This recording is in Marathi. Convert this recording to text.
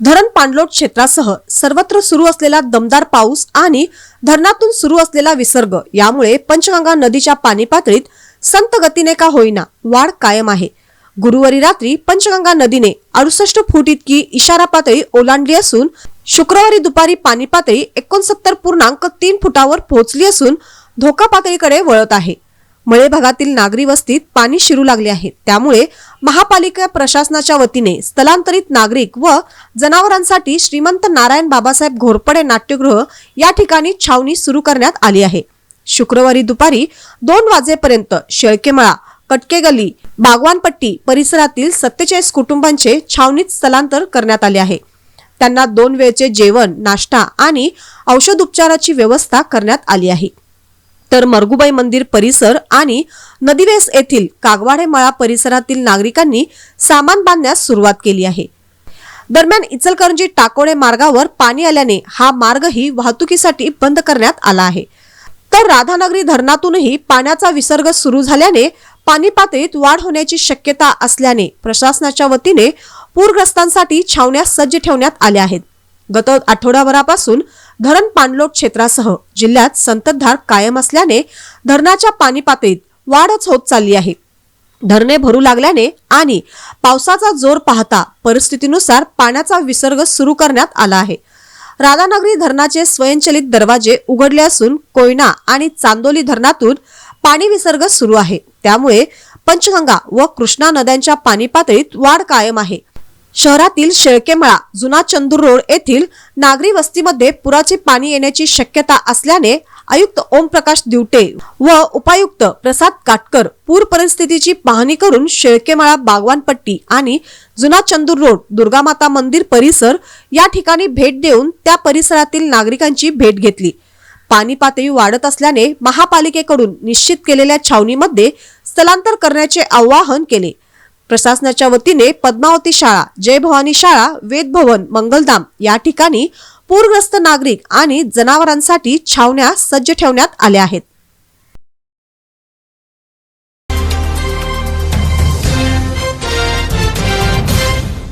धरण पाणलोट क्षेत्रासह सर्वत्र सुरू असलेला दमदार पाऊस आणि धरणातून सुरू असलेला विसर्ग यामुळे पंचगंगा नदीच्या पाणी पातळीत संत गतीने का होईना वाढ कायम आहे. गुरुवारी रात्री पंचगंगा नदीने अडुसष्ट फूट इतकी इशारा पातळी ओलांडली असून शुक्रवारी दुपारी पाणी पातळी एकोणसत्तर पूर्णांक तीन फुटावर पोहोचली असून धोका पातळीकडे वळत आहे. मळे भागातील नागरी वस्तीत पाणी शिरू लागले आहे. त्यामुळे महापालिका प्रशासनाच्या वतीने स्थलांतरित नागरिक व जनावरांसाठी श्रीमंत नारायण बाबासाहेब घोरपडे नाट्यगृह या ठिकाणी छावणी सुरू करण्यात आली आहे. शुक्रवारी दुपारी दोन वाजेपर्यंत शेळकेमळा कटके गली बागवानपट्टी परिसरातील सत्तेचाळीस कुटुंबांचे छावणीत स्थलांतर करण्यात आले आहे. त्यांना दोन वेळचे जेवण नाश्ता आणि औषध उपचाराची व्यवस्था करण्यात आली आहे. तर मरगुबाई मंदिर परिसर आणि नदीवेस येथील कागवाडे मळा परिसरातील नागरिकांनी सामान बांधण्यास सुरुवात केली आहे. दरम्यान इचलकरंजी टाकोडे मार्गावर पाणी आल्याने हा मार्गही वाहतुकीसाठी बंद करण्यात आला आहे. तर राधानगरी धरणातूनही पाण्याचा विसर्ग सुरू झाल्याने पाणी पातळीत वाढ होण्याची शक्यता असल्याने प्रशासनाच्या वतीने पूरग्रस्तांसाठी छावण्या सज्ज ठेवण्यात आल्या आहेत. गत आठवडाभरापासून धरण पाणलोट क्षेत्रासह जिल्ह्यात संततधार कायम असल्याने धरणाच्या पाणी पातळीत वाढच होत चालली आहे. धरणे भरू लागल्याने आणि पावसाचा जोर पाहता परिस्थितीनुसार पाण्याचा विसर्ग सुरू करण्यात आला आहे. राधानगरी धरणाचे स्वयंचलित दरवाजे उघडले असून कोयना आणि चांदोली धरणातून पाणी विसर्ग सुरू आहे. त्यामुळे पंचगंगा व कृष्णा नद्यांच्या पाणी पातळीत वाढ कायम आहे. शहरातील शेळकेमळा जुना चंदूर रोड येथील नागरी वस्तीमध्ये पुराचे पाणी येण्याची शक्यता असल्याने आयुक्त ओमप्रकाश दिवटे व उपायुक्त प्रसाद काटकर पूर परिस्थितीची पाहणी करून शेळकेमळा बागवानपट्टी आणि जुना चंदूर रोड दुर्गामाता मंदिर परिसर या ठिकाणी भेट देऊन त्या परिसरातील नागरिकांची भेट घेतली. पाणी पातळी वाढत असल्याने महापालिकेकडून निश्चित केलेल्या छावणीमध्ये स्थलांतर करण्याचे आवाहन केले. प्रशासनाच्या वतीने पद्मावती शाळा जय भवानी शाळा वेद भवन मंगलधाम या ठिकाणी पूरग्रस्त नागरिक आणि जनावरांसाठी छावण्या सज्ज ठेवण्यात आल्या आहेत.